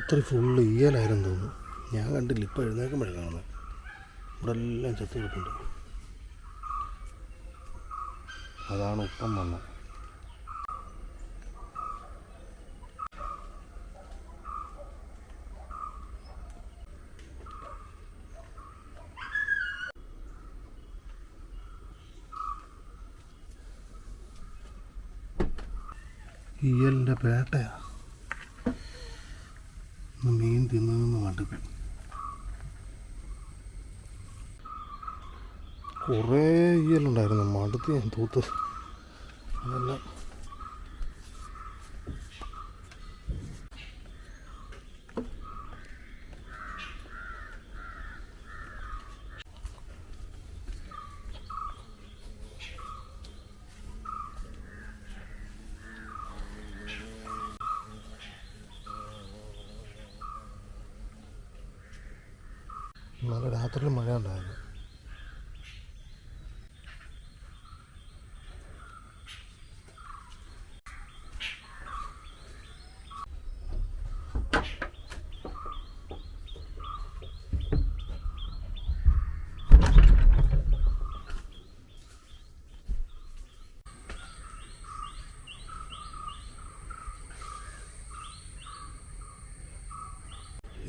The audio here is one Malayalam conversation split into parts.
രാത്രി ഫുള്ള് ഇയലായിരുന്നു തോന്നുന്നു. ഞാൻ കണ്ടില്ല ഇപ്പോൾ എഴുന്നേക്കുമ്പോഴേ ഇവിടെ എല്ലാം ചത്തു കിടപ്പുണ്ട്. അതാണ് ഉപ്പം വന്നത് ഇയലിന്റെ പേട്ടയാ. ഇന്ന് മീൻ തിന്നതെന്ന് കണ്ടിട്ട്. കുറേ ഇയലുണ്ടായിരുന്നു മടുത്ത് ഞാൻ തൂത്ത്. അതെല്ലാം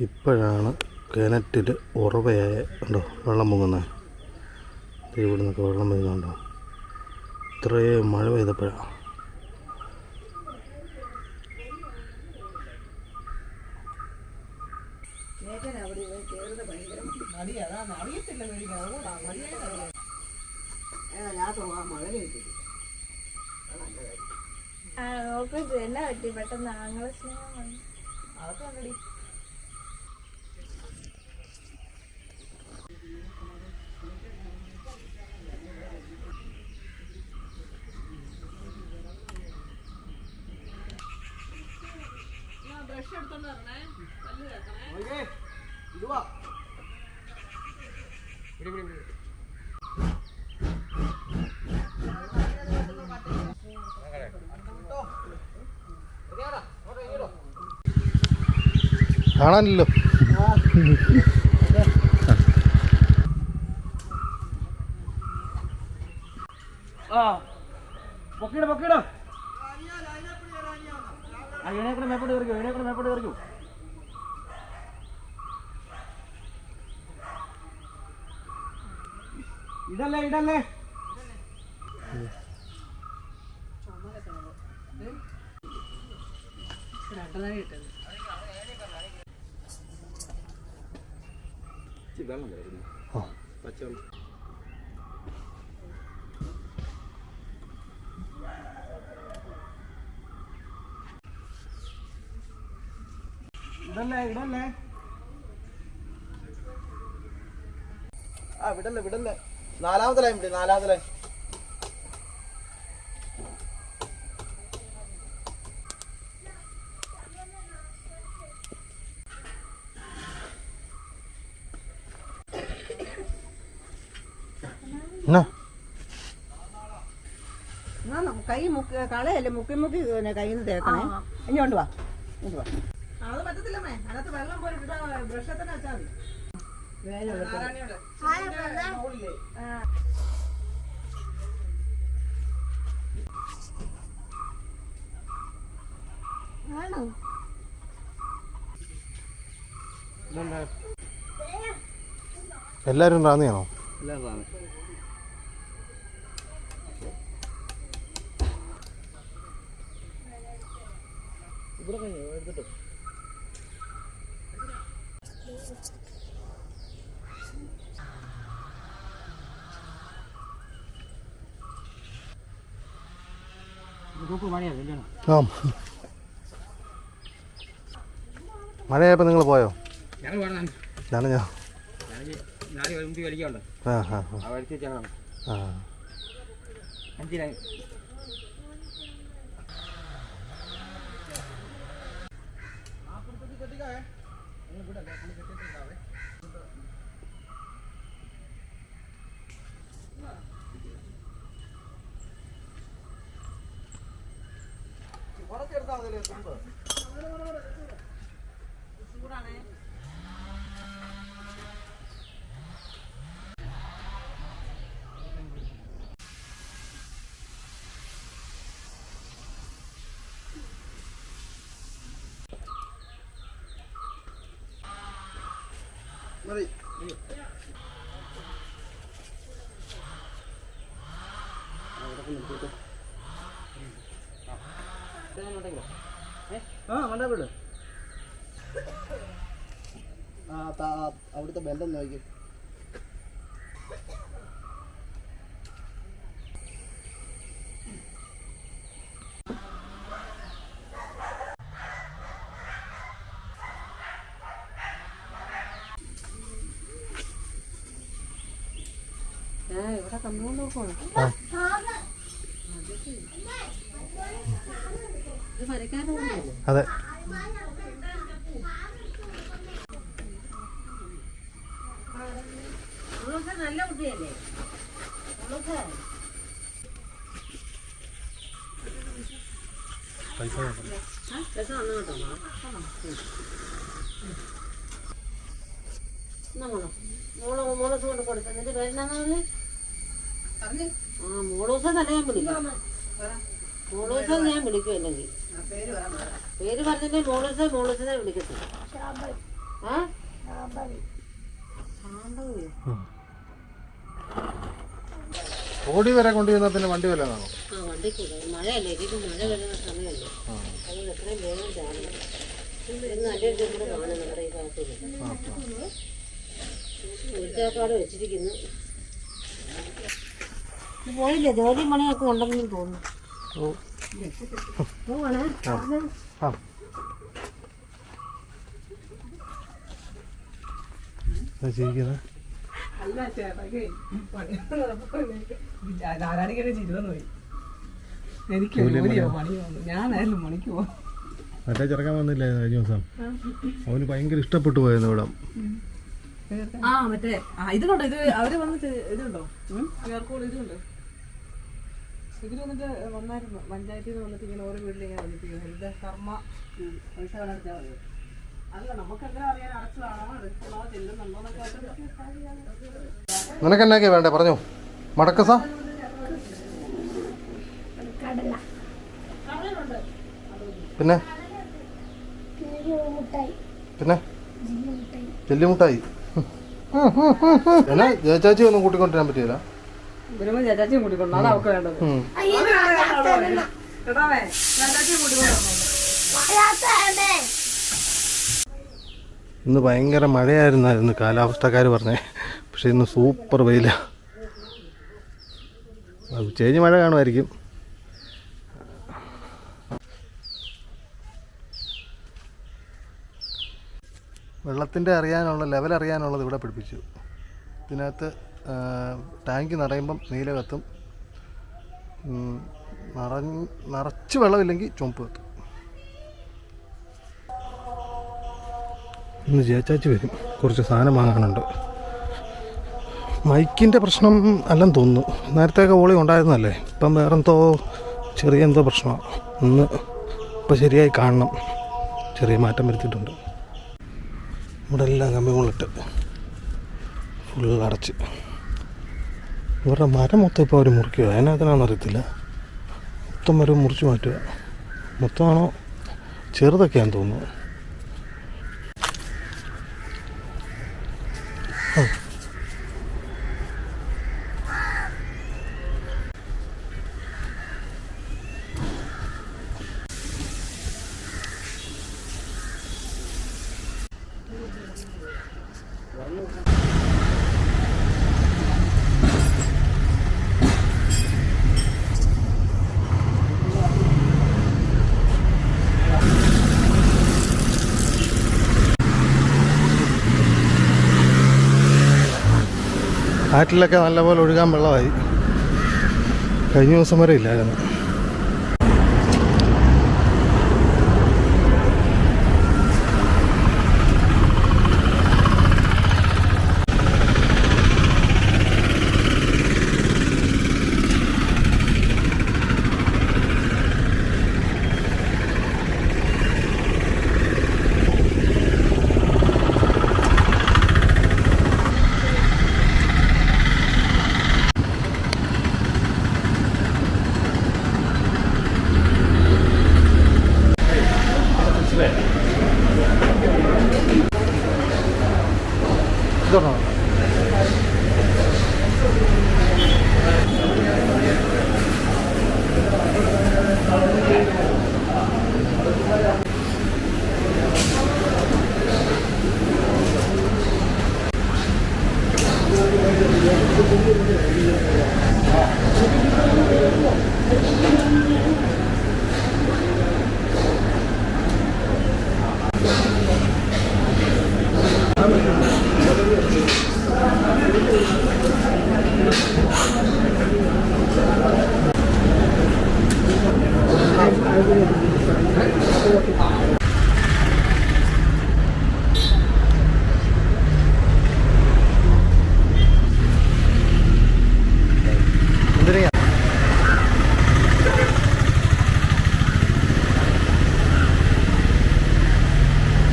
ഇപ്പോഴാണ് കിണറ്റിൽ ഉറവയായ ഉണ്ടോ വെള്ളം പൊങ്ങുന്നത് ഇവിടെ നിന്നൊക്കെ വെള്ളം പൊങ്ങുന്നുണ്ടോ ഇത്രയും മഴ പെയ്തപ്പോഴാണ് എന്നാ പറ്റി? പെട്ടെന്ന് ആങ്ങളെ സ്നേഹം കാണാനില്ലല്ലോ. പൊക്കിട പൊക്കിട. ആ ഇതിനേക്കൂടെ മേപ്പോട്ട് കയറിക്കോ ഇതിനേക്കൂടെ മേപ്പോട്ട് കയറിക്കോ. ഇടല്ലേ ഇടല്ലേ. ആ. ഇടല്ലേ ഇടല്ലേ ആ വിടല്ലേ വിടല്ലേ. നാലാമത്തെ ലൈൻ വിടി നാലാമത്തെ ലൈൻ എന്നാ എന്നാ നമ്മ- കൈ മുക്കി കളയല്ലേ മുക്കി മുക്കി പിന്നെ കയ്യിൽ നിന്ന് തേക്കണേ. ഇങ്ങോട്ട് വാ ഇങ്ങോട്ട് വാ. അത് പറ്റത്തില്ലമ്മേ അതിനകത്ത് വെള്ളം പോലെ ബ്രഷെ തന്നെ വെച്ചാൽ മതി. എല്ലാരും ആണോ എല്ലാവരും റാന്നിയാണോ ഇവിടെ കഴിഞ്ഞു? എടുത്തിട്ടോ? ആ. മഴയായപ്പോൾ നിങ്ങൾ പോയോ? ഞാൻ ഞാൻ ആ ആ ആ. മതി. ആ മണ്ടാ വിട്. ആ അവിടുത്തെ ബന്ധം നോക്കി ഇവിടെ കന്നുകൊണ്ട് പോകണം ഇത് മരക്കാരുടെ വീടല്ലേ? അതെ നല്ല കുട്ടിയല്ലേ പൈസ കേട്ടോ മോളെ. മോളെ കൊണ്ട് കൊടുത്ത എന്നിട്ട് ആ മോളൂസ തന്നെ ഞാൻ വിളിക്കും. മോളൂസ ഞാൻ വിളിക്കും അല്ലെങ്കിൽ. പേര് പറഞ്ഞിട്ട് മോളൂസ മോളൂസിനെ വിളിക്കത്തില്ല ആ? ഓടി വരെ കൊണ്ടുവന്നാൽ പിന്നെ വണ്ടി വല്ലതാണോ? മഴയല്ലേ? ഇതിന് മഴ വരുന്ന സമയമല്ലേ അത് എത്രയും വേഗം ചാടണം ഇന്ന് നല്ലൊരു ഇതും കൂടെ കാണും നമ്മുടെ ഈ ഭാഗത്തിൽ ഉരുച്ചാക്കാട് വെച്ചിരിക്കുന്നു. പോയില്ലേ? ജോലി മണിയൊക്കെ ഉണ്ടെന്ന് തോന്നുന്നു. പോവാണേ. ആ. മറ്റേ ചെറുക്കാൻ വന്നില്ലേ കഴിഞ്ഞ ദിവസം? അവന് ഭയങ്കര ഇഷ്ടപ്പെട്ടു പോയിരുന്നു ഇവിടെ. ആ മറ്റേ ആ ഇത് കണ്ടോ ഇത് അവർ വന്നിട്ട് ഇതുണ്ടോ? ഇതുണ്ട്? ഇവർ വന്നിട്ട് വന്നായിരുന്നു. പഞ്ചായത്തിൽ നിന്ന് വന്നിട്ട് ഇങ്ങനെ ഓരോ വീട്ടിൽ ഇങ്ങനെ വന്നിട്ട് ഇത് കർമ്മ? പൈസ അടച്ചാൽ മതി. അല്ല നമുക്കെങ്ങനെ അറിയാൻ അടച്ചതാണോ എടുക്കണോ ചെല്ലുന്നുണ്ടോ എന്നൊക്കെ അറിയാൻ നിനക്ക് എന്നൊക്കെ വേണ്ടേ? പറഞ്ഞു. മടക്കസ പിന്നെ? പിന്നെ ചെല്ലിമുട്ടായി. എന്നാ ജയച്ചാച്ചി ഒന്നും കൂട്ടിക്കൊണ്ടിരാൻ പറ്റിയില്ല. വരുമ്പോ ചേച്ചാച്ചിയും കൂട്ടിക്കൊണ്ടു? അതാ അവക്ക് വേണ്ടത്. കേട്ടാവേ ചേച്ചാച്ചിയും കൂട്ടിക്കൊണ്ടു? ഇന്ന് ഭയങ്കര മഴയായിരുന്നായിരുന്നു കാലാവസ്ഥക്കാർ പറഞ്ഞേ. പക്ഷെ ഇന്ന് സൂപ്പർ വെയില. ഉച്ചകഴിഞ്ഞ് മഴ കാണുമായിരിക്കും. വെള്ളത്തിന്റെ അറിയാനുള്ള ലെവൽ അറിയാനുള്ളത് ഇവിടെ പിടിപ്പിച്ചു ഇതിനകത്ത് ടാങ്ക് നിറയുമ്പം നീല കത്തും നിറ നിറച്ച് വെള്ളമില്ലെങ്കിൽ ചുമപ്പ് കത്തും. ഇന്ന് ചേച്ചാച്ചി വരും. കുറച്ച് സാധനം വാങ്ങാനുണ്ട്. മൈക്കിന്റെ പ്രശ്നം അല്ലെന്ന് തോന്നുന്നു. നേരത്തെയൊക്കെ ഓളി ഉണ്ടായിരുന്നല്ലേ? ഇപ്പം വേറെ എന്തോ ചെറിയ എന്തോ പ്രശ്നമാണ് ഇന്ന് ഇപ്പം ശരിയായി കാണണം. ചെറിയ മാറ്റം വരുത്തിയിട്ടുണ്ട്. ഇവിടെ എല്ലാം കമ്പികളിട്ട് ഫുൾ അടച്ച്. ഇവരുടെ മരം മൊത്തം ഇപ്പോൾ അവർ മുറിക്കുക അതിനകത്തിനാണെന്ന് അറിയത്തില്ല. മൊത്തം മരം മുറിച്ച് മാറ്റുക മൊത്തമാണോ? ചെറുതൊക്കെയാണെന്ന് തോന്നുന്നു. ആറ്റിലൊക്കെ നല്ലപോലെ ഒഴുകാൻ വെള്ളമായി. കഴിഞ്ഞ ദിവസം വരെ ഇല്ലായിരുന്നു.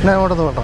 ഞാൻ അങ്ങോട്ടൊന്ന് കേട്ടോ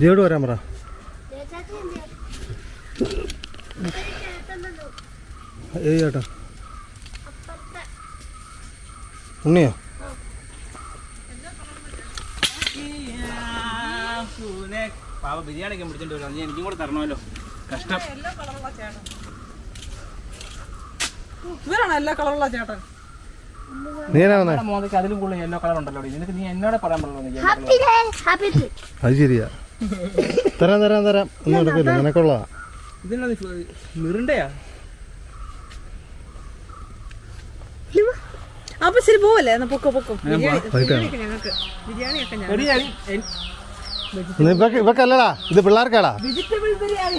ജിയോട് വരാൻ പറ. ഏയ് ചേട്ടാ. ഉണ്ണിയോ? പാവ ബിരിയാണി ഒക്കെ പിടിച്ചോണ്ട് വരാം. നീ എനിക്കും കൂടെ തരണമല്ലോ. കഷ്ടം. ഇവരാണ് എല്ലാ കളറുള്ള ചേട്ടൻ. അതിലും കൂടുതൽ യെല്ലോ കളർ ഉണ്ടല്ലോ നിനക്ക് നീ എന്നോട് പറയാൻ പറഞ്ഞു അത് ശരിയാ. തരാം തരാം തരാം. ഒന്നും എടുക്കില്ല? നിനക്കുള്ള ഇതിനാ മിറിണ്ടയാ അപ്പൊ ശരി പോവല്ലേ? പൊക്കോ പൊക്കോ. ഇവക്കല്ലടാ. ഇത് പിള്ളേർക്കാടാ. വെജിറ്റബിൾ ബിരിയാണി.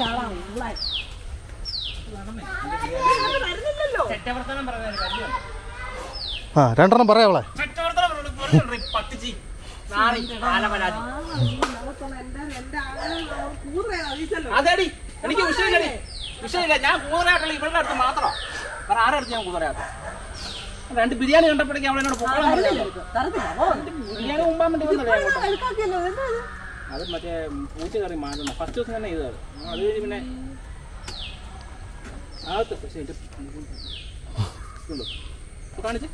ആ രണ്ടെണ്ണം പറയാവളെ അവളെ. അതെടി എനിക്ക് വിഷയമില്ലടി വിഷയമില്ല ഞാൻ കൂതറയാട്ടുള്ള ഇവളുടെ അടുത്ത് മാത്രം വേറെ ആരുടെ അടുത്ത് ഞാൻ കൂതറയാത്ത രണ്ട് ബിരിയാണി കണ്ടപ്പോഴേക്കും അവളെന്നോട് പൊക്കോളം. ബിരിയാണി മുമ്പാൻ വേണ്ടി? അത് മറ്റേ പൂച്ച കറി മാറ്റുന്ന ഫസ്റ്റ് ദിവസം തന്നെ ചെയ്തത് അത് കഴിഞ്ഞ് പിന്നെ ആകത്ത് പക്ഷേ? കാണിച്ച്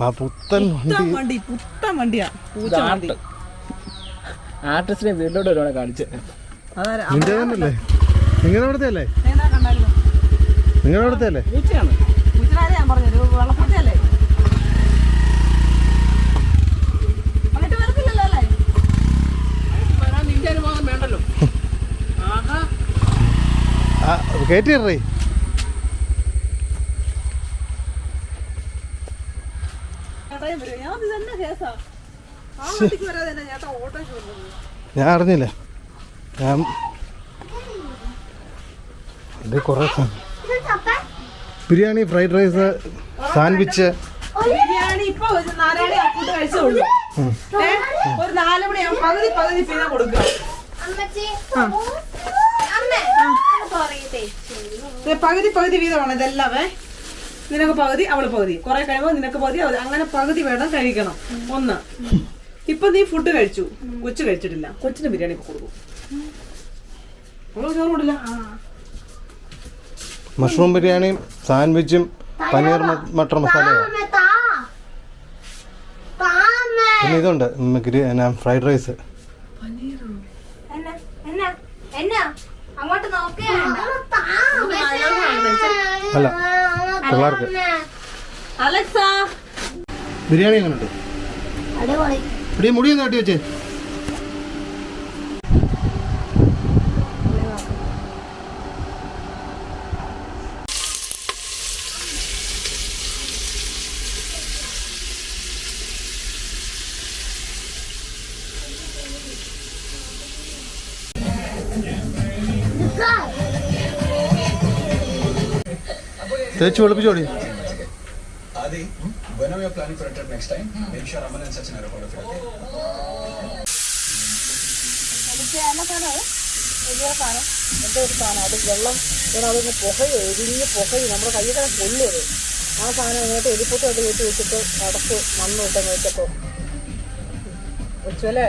ആ പുത്തൻ വണ്ടി പുത്തൻ വണ്ടി. പുത്തൻ വണ്ടിയാ. പൂച്ച വണ്ടി. ആർട്ടിസ്റ്റിനെ വീട്ടിലോട്ട് ഒരുപാട് കാണിച്ച്. നിന്റെ നിങ്ങളുടെ അവിടുത്തെ അല്ലേ? നിങ്ങളുടെ അവിടുത്തെ അല്ലേ? പൂച്ചയാണ് പൂച്ചനാരെ ഞാൻ പറഞ്ഞത് വെള്ളപ്പൂച്ചയല്ലേ അങ്ങോട്ട് വരത്തില്ലല്ലോ അല്ലേ വരാൻ നിന്റെ അനുവാദം വേണ്ടല്ലോ ആഹാ ആ കയറ്റിടറേ ചേട്ടായി വരും ഞാൻ ഇത് തന്നെ കേസാ ആ വണ്ടിക്ക് വരാതെ തന്നെ ചേട്ടാ ഓട്ടോ ചോദിക്കുന്നത് ഞാൻ അറിഞ്ഞില്ല ഞാൻ ഇത് കുറേ biryani fried rice sandwich biryani ഇപ്പൊ ഒരു ഫുഡ് ഏ? ഒരു നാല് മണിയാകും പകുതി പകുതി പിന്നെ കൊടുക്കുക ദേ പകുതി പകുതി വീതമാണ് ഇതെല്ലാമേ നിനക്ക് പകുതി അവൾ പകുതി. കുറെ കഴിയുമ്പോൾ നിനക്ക് പകുതി അവൾ അങ്ങനെ പകുതി വേണം കഴിക്കണം. ഒന്ന്. ഇപ്പൊ നീ ഫുഡ് കഴിച്ചു. കൊച്ചു കഴിച്ചിട്ടില്ല. കൊച്ചിന് ബിരിയാണി ഇപ്പൊ കൊടുക്കും. അവൾ ചോറ് കൊണ്ടില്ല മഷ്റൂം ബിരിയാണിയും സാൻഡ്വിച്ചും പനീർ മട്ടർ മസാലയും പിന്നെ ഇതുണ്ട്. ഫ്രൈഡ് റൈസ് അല്ല. പിള്ളേർക്ക്. അലക്സ. ബിരിയാണി എങ്ങനെയുണ്ട്? മുടിയൊന്നും തട്ടി വെച്ചേ. തേച്ച് വെളുപ്പിച്ചോടി Adi, when are you planning for a trip next time? Make sure Aman and Sachin are a part of it. okay? എന്തോ ഒരു സാധനം. അത് വെള്ളം ഇങ്ങനെ അതിന് പുകയോ എരിഞ്ഞ് പുകയും. നമ്മുടെ കയ്യൊക്കെ പൊള്ളിയത് ആ സാധനം ഇങ്ങോട്ട് എലിപ്പൊട്ടായിട്ട് കയറ്റി വെച്ചിട്ട് അടച്ച് മണ്ണ് ഇട്ടങ്ങ് വെച്ചപ്പോൾ വെച്ചല്ലേ?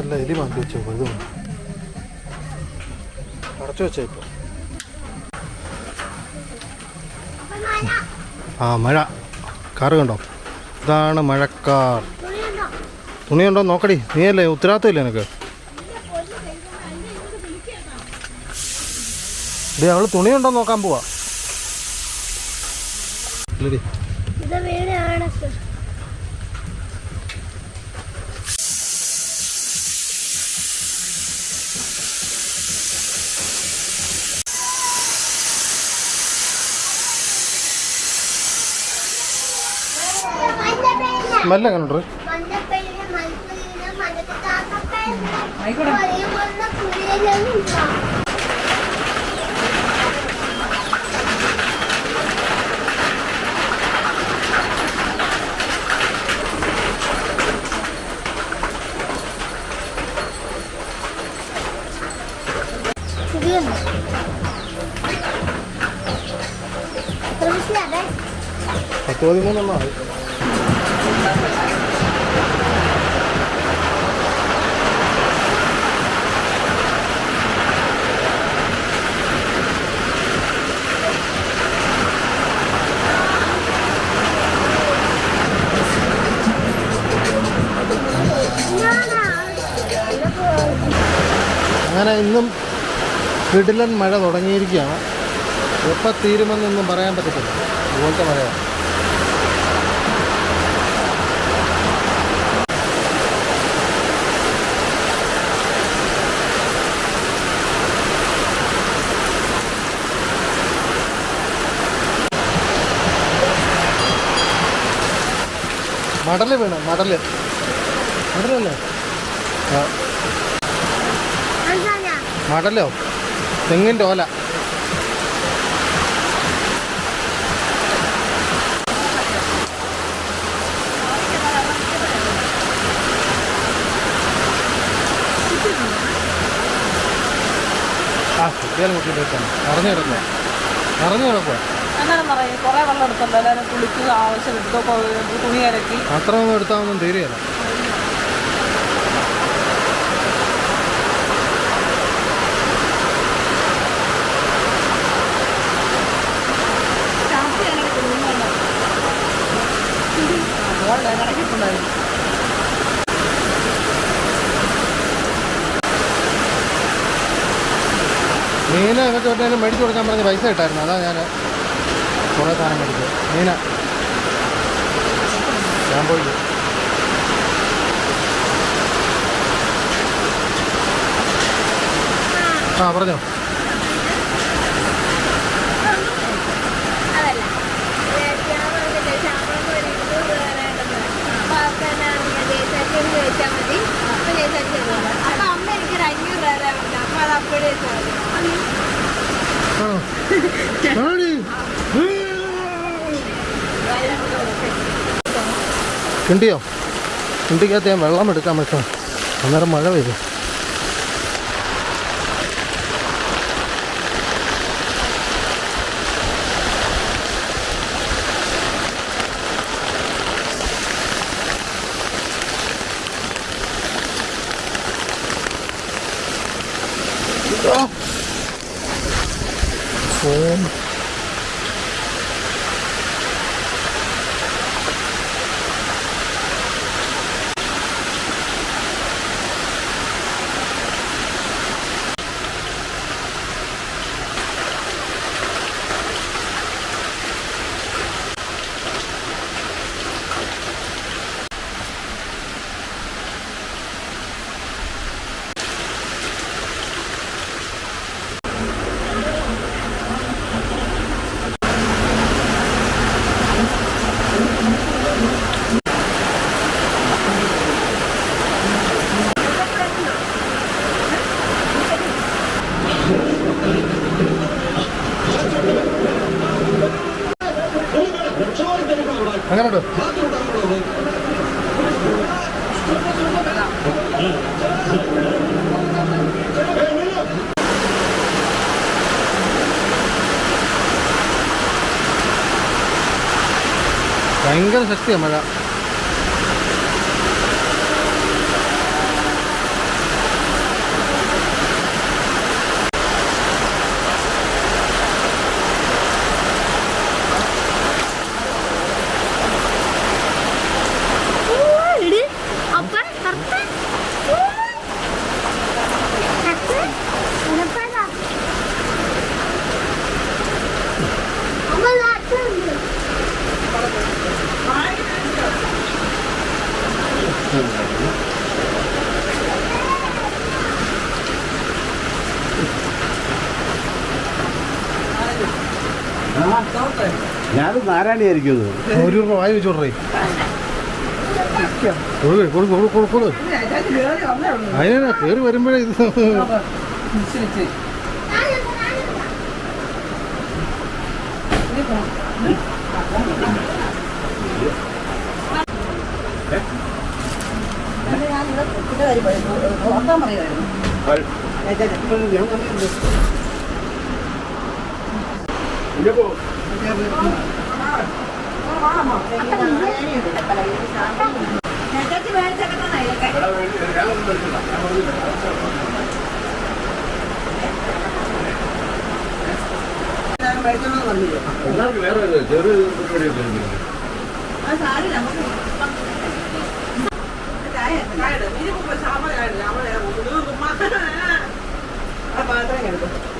അല്ല എലി മാറ്റി വെച്ചോ ഇത് അടച്ചു വെച്ചാ ഇപ്പൊ ആ മഴ. കാറ് കണ്ടോ? ഇതാണ് മഴക്കാർ. തുണിയുണ്ടോ? നോക്കടി. നീ അല്ലേ ഉത്തരവാദിത്തമില്ലേ എനിക്ക് അവൾ തുണിയുണ്ടോ നോക്കാൻ പോവാ ഇത് വീട് ആണൊക്കെ സ്മെല്ല് എങ്ങനെ ഉണ്ട് മഞ്ഞപ്പേരിന് മൽപ്പേരിന് അങ്ങനെ ഇന്നും കിടിലൻ മഴ തുടങ്ങിയിരിക്കുകയാണ്. എപ്പോൾ തീരുമെന്നൊന്നും പറയാൻ പറ്റത്തില്ല. അതുപോലത്തെ മഴയാണ് മടൽ വേണം മടൽ. മടലല്ലേ മടലോ തെങ്ങിന്റെ ഓല. ആ കുട്ടികൾ മുട്ടിട്ട് വെച്ചാണ് അറിഞ്ഞു കിടക്കുക അറിഞ്ഞു കിടക്കുക അങ്ങനെ പറയും കുറേ വെള്ളം എടുത്തല്ലോ എല്ലാവരും കുളിക്കുക ആവശ്യം എടുത്തോ തുണി അലക്കി. അത്രയൊന്നും എടുത്താൽ ഒന്നും തീരെയല്ല. ഇടയ്ക്കിട്ടുണ്ടായിരുന്നു മീന ഇതൊക്കെ എവിടെയെങ്കിലും മേടിച്ചു കൊടുക്കാൻ പറഞ്ഞ് പൈസ കിട്ടായിരുന്നു. അതാ ഞാൻ കുറേ സാധനം മേടിച്ചത്. മീന. ഞാൻ പോയി ആ പറഞ്ഞോ അതല്ല ഞാൻ പറഞ്ഞില്ലേ ശമ്പളം ഒരു ഇരുന്നൂറ് രൂപ വേണ്ടെന്ന് അപ്പൊ അവർക്ക് തന്നെ ജയിച്ചാച്ചി ചോദിച്ചാൽ മതി അപ്പൊ ജയിച്ചാച്ചി തരുമല്ലോ അപ്പൊ അമ്മ എനിക്കൊരു അഞ്ഞൂറ് രൂപ തരാൻ പറഞ്ഞു അപ്പൊ അത് അപ്പോഴേ ചോദിച്ചു ആണോ ആടി. കിണ്ടിയോ കിണ്ടിക്കകത്ത് ഞാൻ വെള്ളം എടുക്കാൻ പറ്റും അന്നേരം മഴ വരും ഭയങ്കര ശക്തിയാണ് മഴ അപ്പ ഞാനും നാരായണിയായിരിക്കുന്നത് ഒരു രൂപ വായി വെച്ചോടേ കൊടുക്ക് കൊടുക്ക് കൊടുക്ക് കൊടുക്ക് കൊടുക്ക് നാരായണിയായിരിക്കും ഒരു വന്നേ ഉള്ളൂ അതിനാ കയറി വരുമ്പോഴേ ഇത് ഞാൻ ഇത് ഉമ്മാ. ആ പാത്രം എടുക്കും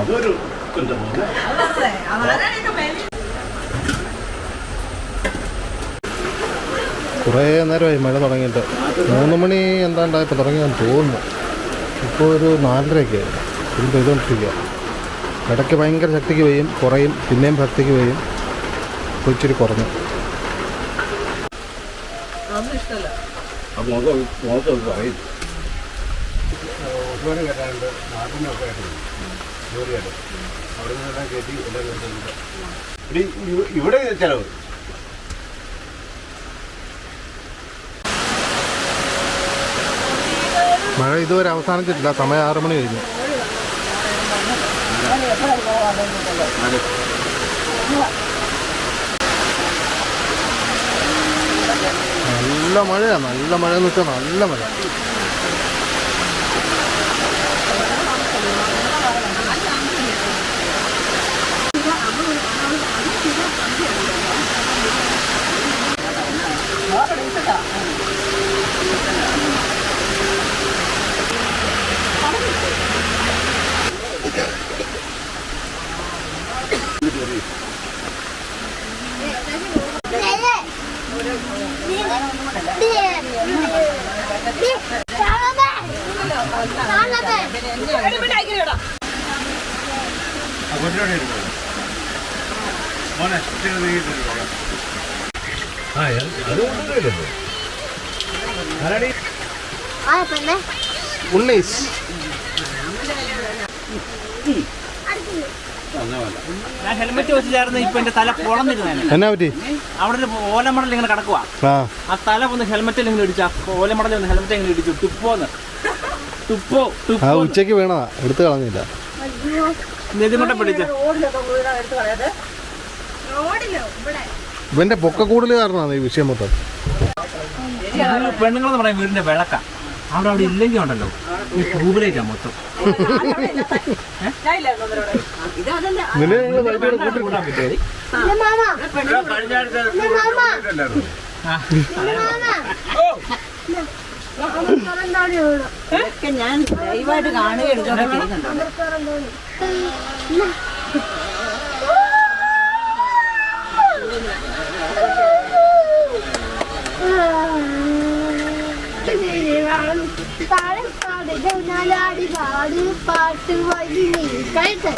അതൊരു കുറേ നേരമായി മഴ തുടങ്ങിയിട്ട്. മൂന്ന് മണി എന്താണ്ടായപ്പോൾ തുടങ്ങിയാൽ തോന്നുന്നു. ഇപ്പോൾ ഒരു നാലരയൊക്കെ ആയിരുന്നു ഇത് പെയ്തുകൊണ്ടിരിക്കുക ഇടയ്ക്ക് ഭയങ്കര ശക്തിക്ക് പെയ്യും കുറയും പിന്നെയും ശക്തിക്ക് പെയ്യും. ഇപ്പോൾ ഇച്ചിരി കുറഞ്ഞു. ഇഷ്ടമല്ല. ഒരുപാട് കേട്ടാണ്ട് നാട്ടിനൊക്കെ ആയിട്ടുണ്ട് ജോലിയായിട്ട്. അവിടെ നിന്നെല്ലാം കയറ്റി എല്ലാം കയറ്റി ഇനി ഇവ- ഇവിടെ ചിലവ്. മഴ ഇതുവരെ അവസാനിച്ചിട്ടില്ല. സമയം ആറു മണി കഴിഞ്ഞു. നല്ല മഴയാണ് നല്ല മഴ എന്ന് വെച്ചാൽ നല്ല മഴ. മോനെ ഇച്ചിരി നീങ്ങിയിട്ടിരിക്കുക. ആ അത് കൊണ്ടുവരുമല്ലോ പൊളന്നിരുന്നേനെ എന്നാ പറ്റി? അവിടെ ഒരു ഓലമടൽ ഇങ്ങനെ കിടക്കുക ആ. തല ഒന്ന് ഹെൽമെറ്റിൽ ഇങ്ങനെ ഇടിച്ചു ആ ഓലമടൽ ഒന്ന് ഹെൽമെറ്റ് ഇങ്ങനെ ഇടിച്ചു തുപ്പോന്ന്. തുപ്പോ ആ തുപ്പോ. ഉച്ചയ്ക്ക് വീണതാ. എടുത്തു കളഞ്ഞില്ല. നെതിമുട്ട പിടിച്ച്. ഇവന്റെ പൊക്കക്കൂടൽ കാരണമാണ് ഈ വിഷയം മൊത്തം. പെണ്ണുങ്ങളെന്ന് പറയാൻ വീടിന്റെ വിളക്ക. അവിടെ അവിടെ ഇല്ലെങ്കിൽ ഉണ്ടല്ലോ. ഈ ട്യൂബിലേക്കാ മൊത്തം. ഞാൻ പാടി പാട് പാട്ട് വഴി കഴിട്ട്